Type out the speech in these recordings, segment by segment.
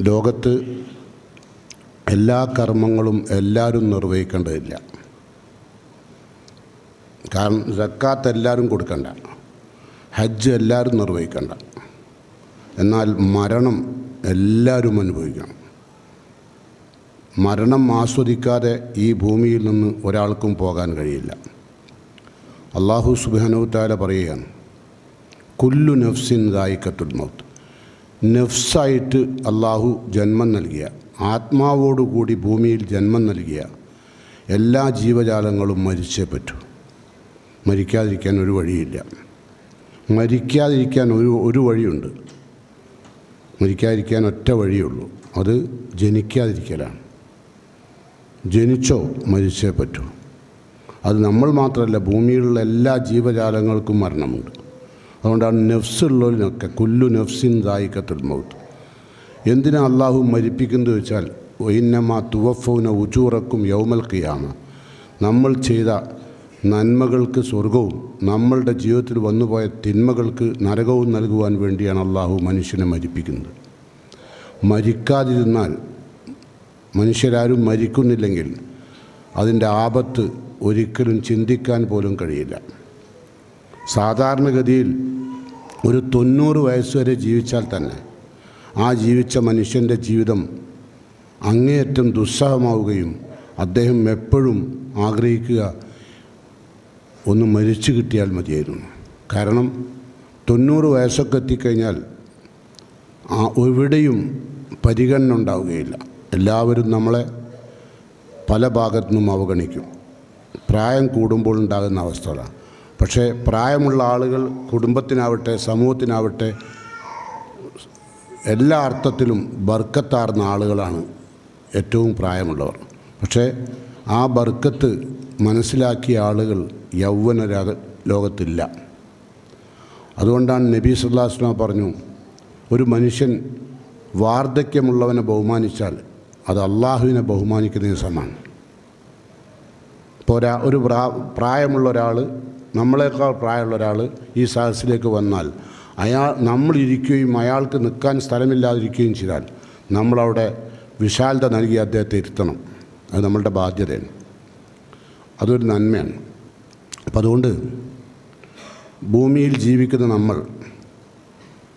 ലോകത്ത് എല്ലാ കർമ്മങ്ങളും എല്ലാവരും നിർവഹിക്കേണ്ടതില്ല. കാരണം സക്കാത്ത് എല്ലാവരും കൊടുക്കണ്ട. ഹജ്ജ് എല്ലാവരും നിർവഹിക്കണ്ട. എന്നാൽ മരണം എല്ലാവരും അനുഭവിക്കണം. മരണം ആസ്വദിക്കാതെ ഈ ഭൂമിയിൽ നിന്ന് ഒരാൾക്കും പോകാൻ കഴിയില്ല. അള്ളാഹു സുബാനുത്താല പറയുകയാണ് കുല്ലു നഫ്സിൻ ദായിക്കത്തുൽ മൗത്ത്. നഫ്സായിട്ട് അള്ളാഹു ജന്മം നൽകിയ ആത്മാവോടുകൂടി ഭൂമിയിൽ ജന്മം നൽകിയ എല്ലാ ജീവജാലങ്ങളും മരിച്ചേ പറ്റൂ. മരിക്കാതിരിക്കാൻ ഒരു വഴിയില്ല. മരിക്കാതിരിക്കാൻ ഒരു ഒരു വഴിയുണ്ട്. മരിക്കാതിരിക്കാൻ ഒറ്റ വഴിയുള്ളൂ. അത് ജനിക്കാതിരിക്കലാണ്. ജനിച്ചോ മരിച്ചേ പറ്റൂ. അത് നമ്മൾ മാത്രമല്ല ഭൂമിയിലുള്ള എല്ലാ ജീവജാലങ്ങൾക്കും മരണമുണ്ട്. അതുകൊണ്ടാണ് നെഫ്സുള്ളതിനൊക്കെ കുല്ലു നെഫ്സിൻ ദായിക്കത്തുൽ മൗത്ത്. എന്തിനാ അള്ളാഹു മരിപ്പിക്കുന്നത് വെച്ചാൽ ഒയിന്നമ തുവഫൗന ഉജൂറക്കും യൗമൽ നമ്മൾ ചെയ്ത നന്മകൾക്ക് സ്വർഗവും നമ്മളുടെ ജീവിതത്തിൽ വന്നുപോയ തിന്മകൾക്ക് നരകവും നൽകുവാൻ വേണ്ടിയാണ് അള്ളാഹു മനുഷ്യനെ മരിപ്പിക്കുന്നത്. മരിക്കാതിരുന്നാൽ മനുഷ്യരാരും മരിക്കുന്നില്ലെങ്കിൽ അതിന്റെ ആപത്ത് ഒരിക്കലും ചിന്തിക്കാൻ പോലും കഴിയില്ല. സാധാരണഗതിയിൽ ഒരു തൊണ്ണൂറ് വയസ്സ് വരെ ജീവിച്ചാൽ തന്നെ ആ ജീവിച്ച മനുഷ്യന്റെ ജീവിതം അങ്ങേയറ്റം ദുസ്സഹമാവുകയും അദ്ദേഹം എപ്പോഴും ആഗ്രഹിക്കുക ഒന്ന് മരിച്ചു കിട്ടിയാൽ മതിയായിരുന്നു. കാരണം തൊണ്ണൂറ് വയസ്സൊക്കെ എത്തിക്കഴിഞ്ഞാൽ ആ എവിടെയും പരിഗണന ഉണ്ടാവുകയില്ല. എല്ലാവരും നമ്മളെ പല ഭാഗത്തു നിന്നും അവഗണിക്കും. പ്രായം കൂടുമ്പോൾ ഉണ്ടാകുന്ന അവസ്ഥകളാണ്. പക്ഷേ പ്രായമുള്ള ആളുകൾ കുടുംബത്തിനാവട്ടെ സമൂഹത്തിനാവട്ടെ എല്ലാ അർത്ഥത്തിലും ബർക്കത്താർന്ന ആളുകളാണ് ഏറ്റവും പ്രായമുള്ളവർ. പക്ഷേ ആ ബർക്കത്ത് മനസ്സിലാക്കിയ ആളുകൾ യൗവന ലോകത്തില്ല. അതുകൊണ്ടാണ് നബി സുല്ലാസ്ലാം പറഞ്ഞു ഒരു മനുഷ്യൻ വാർദ്ധക്യമുള്ളവനെ ബഹുമാനിച്ചാൽ അത് അള്ളാഹുവിനെ ബഹുമാനിക്കുന്നതിന് സമാണ് ഇപ്പോൾ ഒരാ ഒരു പ്രാ പ്രായമുള്ള ഒരാൾ നമ്മളെക്കാൾ പ്രായമുള്ള ഒരാൾ ഈ സദസ്സിലേക്ക് വന്നാൽ അയാൾ നമ്മളിരിക്കുകയും അയാൾക്ക് നിൽക്കാൻ സ്ഥലമില്ലാതിരിക്കുകയും ചെയ്താൽ നമ്മളവിടെ വിശാലത നൽകി അദ്ദേഹത്തെ ഇരുത്തണം. അത് നമ്മളുടെ ബാധ്യതയാണ്. അതൊരു നന്മയാണ്. അപ്പം അതുകൊണ്ട് ഭൂമിയിൽ ജീവിക്കുന്ന നമ്മൾ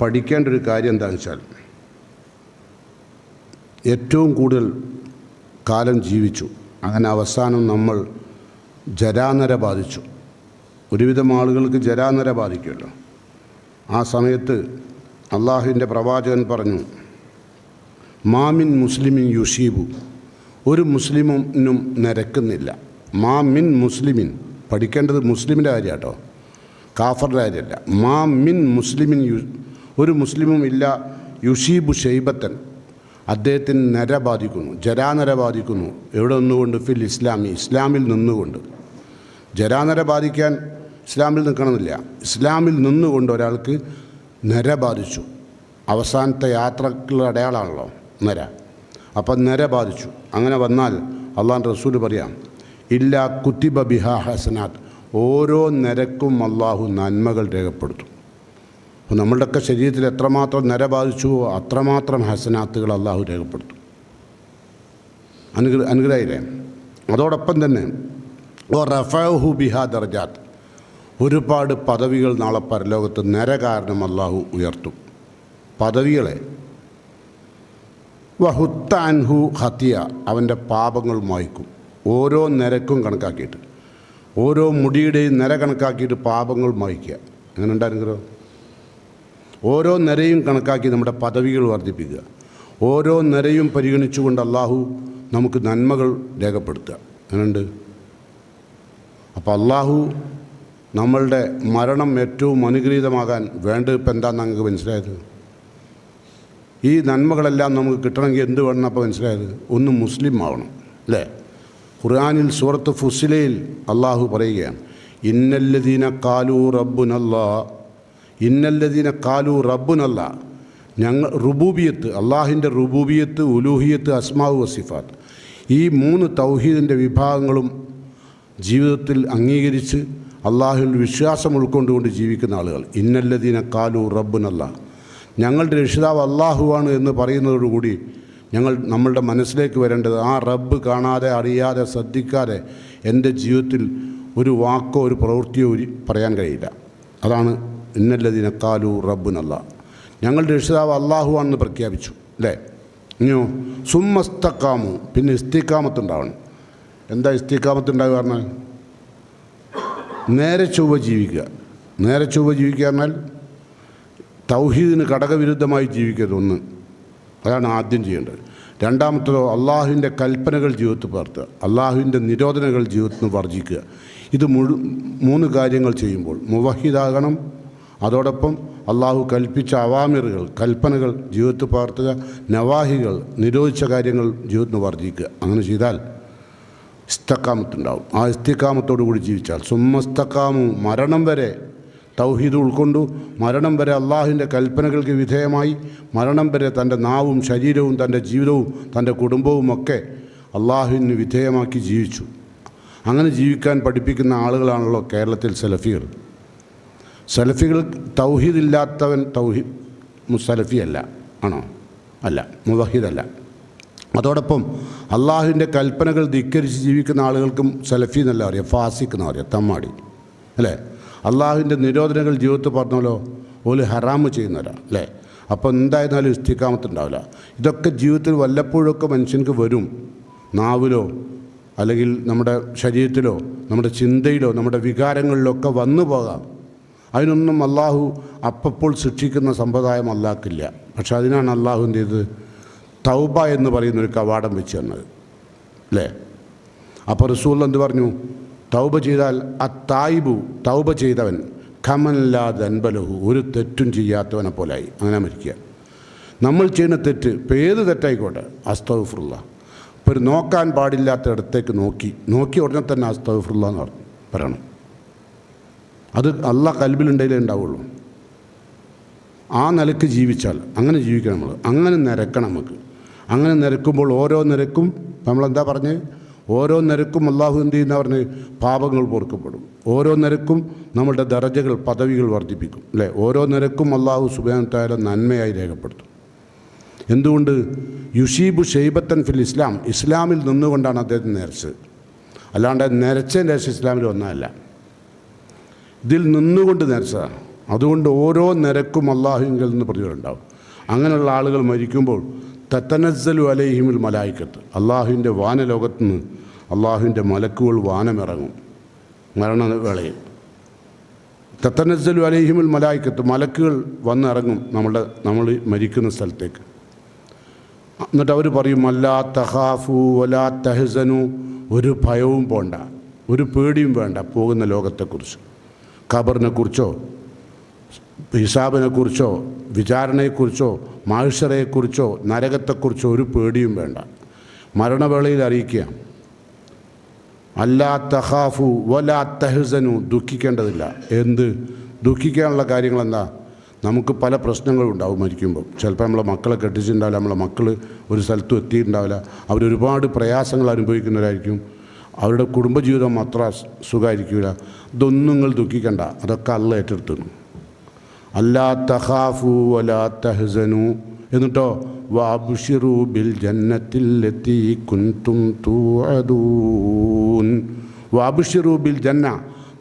പഠിക്കേണ്ട ഒരു കാര്യം എന്താണെന്ന് വെച്ചാൽ ഏറ്റവും കൂടുതൽ കാലം ജീവിച്ചു. അങ്ങനെ അവസാനം നമ്മൾ ജരാനര ബാധിച്ചു. ഒരുവിധം ആളുകൾക്ക് ജരാനര ബാധിക്കുമല്ലോ. ആ സമയത്ത് അള്ളാഹുവിന്റെ പ്രവാചകൻ പറഞ്ഞു മാമിൻ മുസ്ലിമിൻ യുഷീബു. ഒരു മുസ്ലിമിനും നിരക്കുന്നില്ല. മാമിൻ മുസ്ലിമിൻ. പഠിക്കേണ്ടത് മുസ്ലിമിന്റെ കാര്യം കേട്ടോ കാഫറിന്റെ കാര്യമല്ല. മാ മിൻ മുസ്ലിമിൻ യു ഒരു മുസ്ലിമും ഇല്ല. യുഷീബു ഷെയ്ബത്തൻ അദ്ദേഹത്തിന് നര ബാധിക്കുന്നു ജരാനര ബാധിക്കുന്നു. എവിടെ നിന്നുകൊണ്ട്? ഫിൽ ഇസ്ലാമി. ഇസ്ലാമിൽ നിന്നുകൊണ്ട്. ജരാനര ബാധിക്കാൻ ഇസ്ലാമിൽ നിൽക്കണമെന്നില്ല. ഇസ്ലാമിൽ നിന്നുകൊണ്ട് ഒരാൾക്ക് നര ബാധിച്ചു. അവസാനത്തെ യാത്രക്കുള്ള അടയാളമാണല്ലോ നര. അപ്പം നര ബാധിച്ചു. അങ്ങനെ വന്നാൽ അള്ളാൻ റസൂൽ പറയാം ഇല്ല കുത്തിബ ബിഹാ ഹസനാത്ത് ഓരോ നിരക്കും അള്ളാഹു നന്മകൾ രേഖപ്പെടുത്തും. അപ്പോൾ നമ്മളുടെയൊക്കെ ശരീരത്തിൽ എത്രമാത്രം നര ബാധിച്ചുവോ അത്രമാത്രം ഹസനാത്തുകൾ അള്ളാഹു രേഖപ്പെടുത്തും. അനുഗ്ര അനുഗ്രഹില്ലേ അതോടൊപ്പം തന്നെ ഓ റഫഹു ബിഹാ ദർജാത്ത്. ഒരുപാട് പദവികൾ നാളെ പരലോകത്ത് നരകാരണം അള്ളാഹു ഉയർത്തും. പദവികളെ. വഹുത്താൻഹു ഹത്തിയ അവന്റെ പാപങ്ങൾ മായ്ക്കും. ഓരോ നിരക്കും കണക്കാക്കിയിട്ട്. ഓരോ മുടിയുടെയും നിര കണക്കാക്കിയിട്ട് പാപങ്ങൾ മായ്ക്കുക. അങ്ങനെ ഉണ്ടായിരുന്നോ ഓരോ നിരയും കണക്കാക്കി നമ്മുടെ പദവികൾ വർദ്ധിപ്പിക്കുക. ഓരോ നിരയും പരിഗണിച്ചുകൊണ്ട് അള്ളാഹു നമുക്ക് നന്മകൾ രേഖപ്പെടുത്തുക. അങ്ങനെയുണ്ട് അപ്പോൾ അള്ളാഹു നമ്മളുടെ മരണം ഏറ്റവും അനുഗ്രഹീതമാകാൻ വേണ്ടത് ഇപ്പം എന്താണെന്ന് ഞങ്ങൾക്ക് മനസ്സിലായത്? ഈ നന്മകളെല്ലാം നമുക്ക് കിട്ടണമെങ്കിൽ എന്ത് വേണം അപ്പോൾ മനസ്സിലായത്? ഒന്ന് മുസ്ലിം ആവണം അല്ലേ? ഖുർആാനിൽ സൂറത്ത് ഫുസിലയിൽ അള്ളാഹു പറയുകയാണ് ഇന്നല്ലദീന കാലു റബ്ബുനല്ലാ. ഇന്നല്ലദീന കാലു റബ്ബുനല്ല. ഞങ്ങൾ റുബൂബിയത്ത് അള്ളാഹിന്റെ റുബൂബിയത്ത് ഉലൂഹിയത്ത് അസ്മാവ് വസിഫാത്ത് ഈ മൂന്ന് തൗഹീദിന്റെ വിഭാഗങ്ങളും ജീവിതത്തിൽ അംഗീകരിച്ച് അള്ളാഹുവിൽ വിശ്വാസം ഉൾക്കൊണ്ടുകൊണ്ട് ജീവിക്കുന്ന ആളുകൾ. ഇന്നല്ലദീന കാലു റബ്ബുനല്ല. ഞങ്ങളുടെ രക്ഷിതാവ് അള്ളാഹുവാണ് എന്ന് പറയുന്നതോടുകൂടി ഞങ്ങൾ നമ്മളുടെ മനസ്സിലേക്ക് വരേണ്ടത് ആ റബ്ബ് കാണാതെ അറിയാതെ ശ്രദ്ധിക്കാതെ എന്റെ ജീവിതത്തിൽ ഒരു വാക്കോ ഒരു പ്രവൃത്തിയോ പറയാൻ കഴിയില്ല. അതാണ് ഇന്നല്ലതിനെക്കാലു റബ്ബുനല്ല. ഞങ്ങളുടെ രക്ഷിതാവ് അള്ളാഹുവാണെന്ന് പ്രഖ്യാപിച്ചു അല്ലേ? ഇനിയോ സുമ്മസ്തക്കാമു പിന്നെ ഇസ്തിക്കാമത്തുണ്ടാവണം എന്താ ഇസ്തിക്കാമത്തുണ്ടാവുക പറഞ്ഞാൽ നേരെ ചൊവ്വ ജീവിക്കുക. നേരെ ചൊവ്വ ജീവിക്കുക എന്നാൽ തൗഹീദിന് ഘടകവിരുദ്ധമായി ജീവിക്കരുത് ഒന്ന്. അതാണ് ആദ്യം ചെയ്യേണ്ടത്. രണ്ടാമത്തതോ അള്ളാഹുവിന്റെ കൽപ്പനകൾ ജീവിതത്തിൽ പകർത്തുക. അള്ളാഹുവിന്റെ നിരോധനകൾ ജീവിതത്തിൽ നിന്ന് വർജിക്കുക. ഇത് മുഴു മൂന്ന് കാര്യങ്ങൾ ചെയ്യുമ്പോൾ മുവഹിദാകണം അതോടൊപ്പം അള്ളാഹു കൽപ്പിച്ച അവാമിറുകൾ കൽപ്പനകൾ ജീവിതത്തിൽ പകർത്തുക നവാഹികൾ നിരോധിച്ച കാര്യങ്ങൾ ജീവിതത്തിൽ വർജിക്കുക. അങ്ങനെ ചെയ്താൽ ഇസ്തക്കാമത്തുണ്ടാവും. ആ ഇസ്തിക്കാമത്തോടു കൂടി ജീവിച്ചാൽ സുമ്മസ്തക്കാമു മരണം വരെ തൗഹീദ് ഉൾക്കൊണ്ടു മരണം വരെ അള്ളാഹുവിന്റെ കൽപ്പനകൾക്ക് വിധേയമായി മരണം വരെ തന്റെ നാവും ശരീരവും തന്റെ ജീവിതവും തന്റെ കുടുംബവും ഒക്കെ അള്ളാഹുവിന് വിധേയമാക്കി ജീവിച്ചു. അങ്ങനെ ജീവിക്കാൻ പഠിപ്പിക്കുന്ന ആളുകളാണല്ലോ കേരളത്തിൽ സലഫികൾ. സലഫികൾ തൗഹീദ് ഇല്ലാത്തവൻ തൗഹീദ് അല്ല. ആണോ? അല്ല. മുവഹിദല്ല അതോടൊപ്പം അള്ളാഹുവിന്റെ കൽപ്പനകൾ ധിക്കരിച്ച് ജീവിക്കുന്ന ആളുകൾക്കും സലഫി എന്നല്ല അറിയാം ഫാസിക്ക് എന്ന് പറയുക തമ്മാടി. അല്ലേ? അള്ളാഹുവിന്റെ നിരോധനങ്ങൾ ജീവിതത്തിൽ പറഞ്ഞല്ലോ ഓൽ ഹറാമ് ചെയ്യുന്നവരാ അല്ലേ? അപ്പോൾ എന്തായിരുന്നാലും ഇസ്തിക്കാമത്തുണ്ടാവില്ല ഇതൊക്കെ ജീവിതത്തിൽ വല്ലപ്പോഴൊക്കെ മനുഷ്യനക്ക് വരും. നാവിലോ അല്ലെങ്കിൽ നമ്മുടെ ശരീരത്തിലോ നമ്മുടെ ചിന്തയിലോ നമ്മുടെ വികാരങ്ങളിലൊക്കെ വന്നു പോകാം. അതിനൊന്നും അള്ളാഹു അപ്പപ്പോൾ ശിക്ഷിക്കുന്ന സമ്പ്രദായം അല്ലാക്കില്ല പക്ഷെ അതിനാണ് അള്ളാഹു എന്ത് ചെയ്തത്? തൗബ എന്ന് പറയുന്ന ഒരു കവാടം വെച്ച് തന്നത്. അല്ലേ അപ്പോൾ റസൂൽ എന്ത് പറഞ്ഞു? തൗബ ചെയ്താൽ അ തായിബു തൗബ ചെയ്തവൻ ഖമല്ലാതെ അൻബലഹു ഒരു തെറ്റും ചെയ്യാത്തവനെ പോലായി. അങ്ങനെ മരിക്കുക. നമ്മൾ ചെയ്യുന്ന തെറ്റ് ഇപ്പം ഏത് തെറ്റായിക്കോട്ടെ? അസ്തഫുള്ള ഇപ്പോൾ ഒരു നോക്കാൻ പാടില്ലാത്ത ഇടത്തേക്ക് നോക്കി. നോക്കി ഉടനെ തന്നെ അസ്തഫുള്ള എന്ന് പറഞ്ഞു പറയണം. അത് അല്ല കൽബിലുണ്ടെങ്കിലേ ഉണ്ടാവുള്ളൂ. ആ നിലയ്ക്ക് ജീവിച്ചാൽ അങ്ങനെ ജീവിക്കണം നമ്മൾ. അങ്ങനെ നിരക്കണം നമുക്ക്. അങ്ങനെ നിരക്കുമ്പോൾ ഓരോ നിരക്കും നമ്മളെന്താ പറഞ്ഞ്? ഓരോ നിരക്കും അള്ളാഹു എന്ത് ചെയ്യുന്ന പറഞ്ഞ് പാപങ്ങൾ പൊറുക്കപ്പെടും. ഓരോ നിരക്കും നമ്മളുടെ ദറജകൾ പദവികൾ വർദ്ധിപ്പിക്കും അല്ലേ? ഓരോ നിരക്കും അള്ളാഹു സുബാനത്തായ നന്മയായി രേഖപ്പെടുത്തും. എന്തുകൊണ്ട്? യുഷീബു ഷെയ്ബത്തൻ ഫിൽ ഇസ്ലാം. ഇസ്ലാമിൽ നിന്നുകൊണ്ടാണ് അദ്ദേഹത്തിന് നേർച്ചത്. അല്ലാണ്ട് നിരച്ചതിന്റെ ശേഷം ഇസ്ലാമിൽ ഒന്നല്ല ഇതിൽ നിന്നുകൊണ്ട് നേർച്ചതാണ്. അതുകൊണ്ട് ഓരോ നിരക്കും അള്ളാഹുവിൽ നിന്ന് പ്രതികളുണ്ടാവും അങ്ങനെയുള്ള ആളുകൾ മരിക്കുമ്പോൾ തത്തനസ്സലു അലൈഹിമുൽ മലായിക്കത്ത്. അള്ളാഹുവിന്റെ വാനലോകത്ത് നിന്ന് അള്ളാഹുവിന്റെ മലക്കുകൾ വാനമിറങ്ങും. മരണവേളയിൽ. തത്തനസ്സലു അലൈഹിമുൽ മലായിക്കത്ത് മലക്കുകൾ വന്നിറങ്ങും നമ്മുടെ നമ്മൾ മരിക്കുന്ന സ്ഥലത്തേക്ക്. എന്നിട്ട് അവർ പറയും അല്ലാ തഹാഫു വലാ തഹസനു. ഒരു ഭയവും പോണ്ട ഒരു പേടിയും വേണ്ട പോകുന്ന ലോകത്തെക്കുറിച്ച്. ഖബറിനെക്കുറിച്ചോ ഹിസാബിനെക്കുറിച്ചോ വിചാരണയെക്കുറിച്ചോ മാഹിഷറയെക്കുറിച്ചോ നരകത്തെക്കുറിച്ചോ ഒരു പേടിയും വേണ്ട. മരണവേളയിൽ അറിയിക്കുക. അല്ലാ തഹാഫു വലാ തഹസനു ദുഃഖിക്കേണ്ടതില്ല. എന്ത്? ദുഃഖിക്കാനുള്ള കാര്യങ്ങൾ എന്താ നമുക്ക് പല പ്രശ്നങ്ങളും ഉണ്ടാവും മരിക്കുമ്പോൾ ചിലപ്പോൾ നമ്മളെ മക്കളെ കെട്ടിച്ചിട്ടുണ്ടാവില്ല നമ്മളെ മക്കൾ ഒരു സ്ഥലത്തും എത്തിയിട്ടുണ്ടാവില്ല. അവരൊരുപാട് പ്രയാസങ്ങൾ അനുഭവിക്കുന്നവരായിരിക്കും. അവരുടെ കുടുംബജീവിതം അത്ര സുഖമായിരിക്കില്ല ഇതൊന്നും നിങ്ങൾ ദുഃഖിക്കണ്ട. അതൊക്കെ അല്ല ഏറ്റെടുത്തുന്നു അല്ലാ തഹാഫു വലാ തഹസനു. എന്നിട്ടോ വാബുഷിറു ബിൽ ജന്നത്തിലെത്തി കുന്തും തൂഅദൂൻ. വാബുഷിറു ബിൽ ജന്ന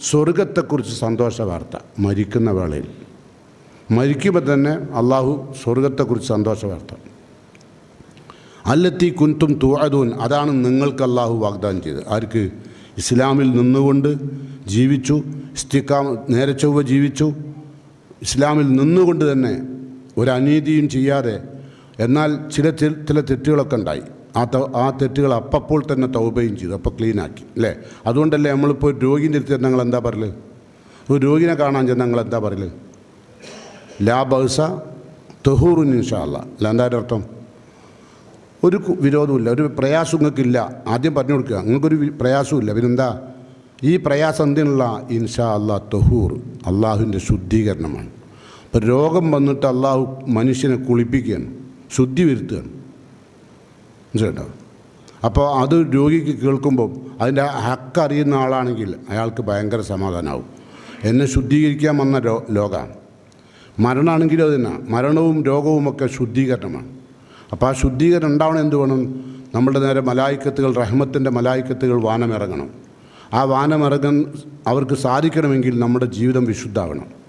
സ്വർഗത്തെക്കുറിച്ച് സന്തോഷ വാർത്ത മരിക്കുന്ന വേളയിൽ. മരിക്കുമ്പോൾ തന്നെ അള്ളാഹു സ്വർഗത്തെക്കുറിച്ച് സന്തോഷ വാർത്ത. അല്ലത്തി കുന്തും തൂഅദൂൻ അതാണ് നിങ്ങൾക്ക് അള്ളാഹു വാഗ്ദാനം ചെയ്തത്. ആർക്ക്? ഇസ്ലാമിൽ നിന്നുകൊണ്ട് ജീവിച്ചു ഇസ്തിക്കാം നേരെ ചൊവ്വ ജീവിച്ചു ഇസ്ലാമിൽ നിന്നുകൊണ്ട് തന്നെ ഒരു ചെയ്യാതെ എന്നാൽ ചില ചില തെറ്റുകളൊക്കെ ഉണ്ടായി. ആ ആ തെറ്റുകൾ അപ്പപ്പോൾ തന്നെ തൗബയും ചെയ്തു അപ്പോൾ ക്ലീനാക്കി അല്ലേ? അതുകൊണ്ടല്ലേ നമ്മളിപ്പോൾ രോഗിന്റെ അടുത്ത് ഞങ്ങൾ എന്താ പറയൽ? ഒരു രോഗിനെ കാണാൻ ചെന്ന് ഞങ്ങൾ എന്താ പറയൽ? ലാ ബഹസ തെഹൂറുൻ ഇൻഷാ അല്ല എന്താ അർത്ഥം? ഒരു വിരോധമില്ല ഒരു പ്രയാസം നിങ്ങൾക്കില്ല ആദ്യം പറഞ്ഞു കൊടുക്കുക നിങ്ങൾക്കൊരു പ്രയാസമില്ല പിന്നെന്താ? ഈ പ്രയാസം എന്തിനുള്ള ഇൻഷാ അല്ലാ തൊഹൂർ അള്ളാഹുവിന്റെ ശുദ്ധീകരണമാണ്. അപ്പോൾ രോഗം വന്നിട്ട് അള്ളാഹു മനുഷ്യനെ കുളിപ്പിക്കുകയാണ് ശുദ്ധി വരുത്തുകയാണ്. മനസ്സിലോ അപ്പോൾ അത് രോഗിക്ക് കേൾക്കുമ്പോൾ അതിന്റെ ഹക്ക് അറിയുന്ന ആളാണെങ്കിൽ അയാൾക്ക് ഭയങ്കര സമാധാനമാവും. എന്നെ ശുദ്ധീകരിക്കാൻ വന്ന രോ ലോകമാണ് മരണമാണെങ്കിലും അത് തന്നെ. മരണവും രോഗവുമൊക്കെ ശുദ്ധീകരണമാണ്. അപ്പോൾ ആ ശുദ്ധീകരണം ഉണ്ടാവണം എന്ത് വേണം? നമ്മുടെ നേരെ മലായിക്കത്തുകൾ റഹ്മത്തിന്റെ മലായിക്കത്തുകൾ വാനമിറങ്ങണം. ആ വാനമിറങ്ങാൻ അവർക്ക് സാധിക്കണമെങ്കിൽ നമ്മുടെ ജീവിതം വിശുദ്ധാവണം